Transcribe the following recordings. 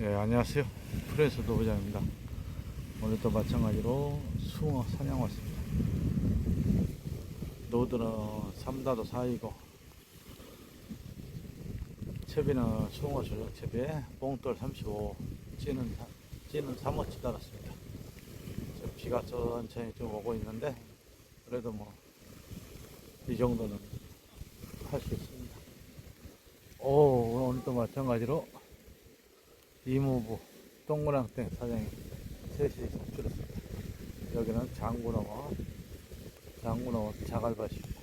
네, 안녕하세요. 프레스 도부장입니다. 오늘도 마찬가지로 숭어 사냥 왔습니다. 노드는 3다도 4이고, 채비는 숭어 전력 채비에 뽕돌 35, 찌는, 사- 찌는 3호치 달았습니다. 지금 비가 천천히 좀 오고 있는데, 그래도 뭐, 이 정도는 할 수 있습니다. 오, 오늘도 마찬가지로 이무부 동그랑땡 사장님 셋이 속출했습니다. 여기는 장군어와 장군어 자갈밭입니다.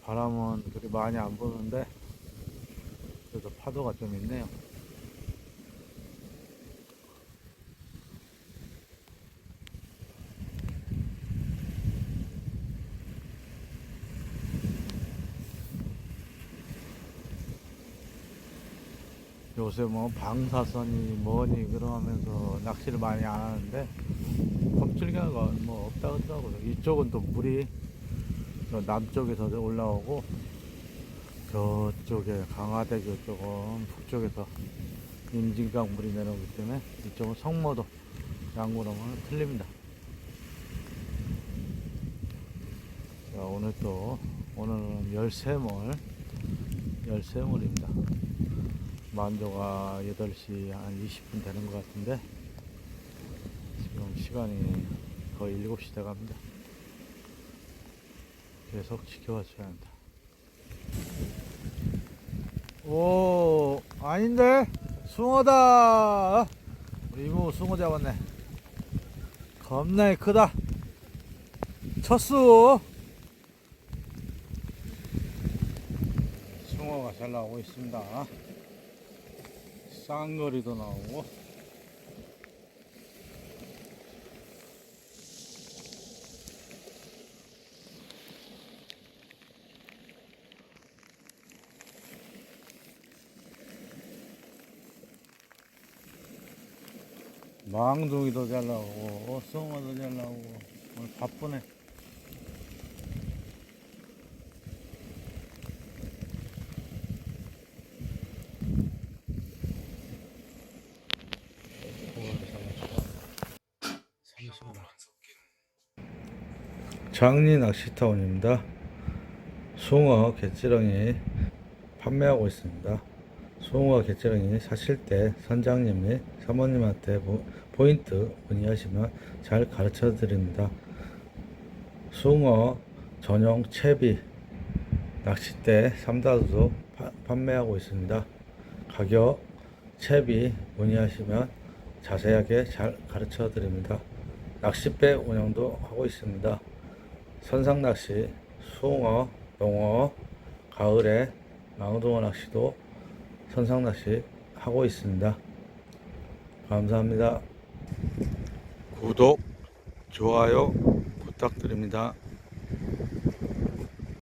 바람은 그리 많이 안 부는데 그래도 파도가 좀 있네요. 요새 뭐 방사선이 뭐니 그러면서 낚시를 많이 안 하는데 검출개가 뭐 없다 그러더라고요. 이쪽은 또 물이 저 남쪽에서 올라오고 저쪽에 강화대교 쪽은 북쪽에서 임진강 물이 내려오기 때문에 이쪽은 성모도 양구로는 틀립니다. 자, 오늘 또 오늘은 13몰 13몰입니다. 만조가 8시 한 20분 되는 것 같은데 지금 시간이 거의 7시 돼 갑니다. 계속 지켜봐 줘야 한다. 오, 아닌데? 숭어다! 우리 이모 숭어 잡았네. 겁나게 크다. 쳤수! 숭어가 잘 나오고 있습니다. 쌍거리도 나오고. 망둥이도 잘 나오고 성어도 잘 나오고 오늘 바쁘네 장리 낚시타운입니다. 숭어 개찌렁이 판매하고 있습니다. 숭어 개찌렁이 사실 때 선장님이 사모님한테 보- 포인트 문의하시면 잘 가르쳐 드립니다. 숭어 전용 채비 낚싯대 3다도 판매하고 있습니다. 가격 채비 문의하시면 자세하게 잘 가르쳐 드립니다. 낚싯배 운영도 하고 있습니다. 선상 낚시, 숭어, 농어, 가을에 망둥어 낚시도 선상 낚시 하고 있습니다. 감사합니다. 구독, 좋아요 부탁드립니다.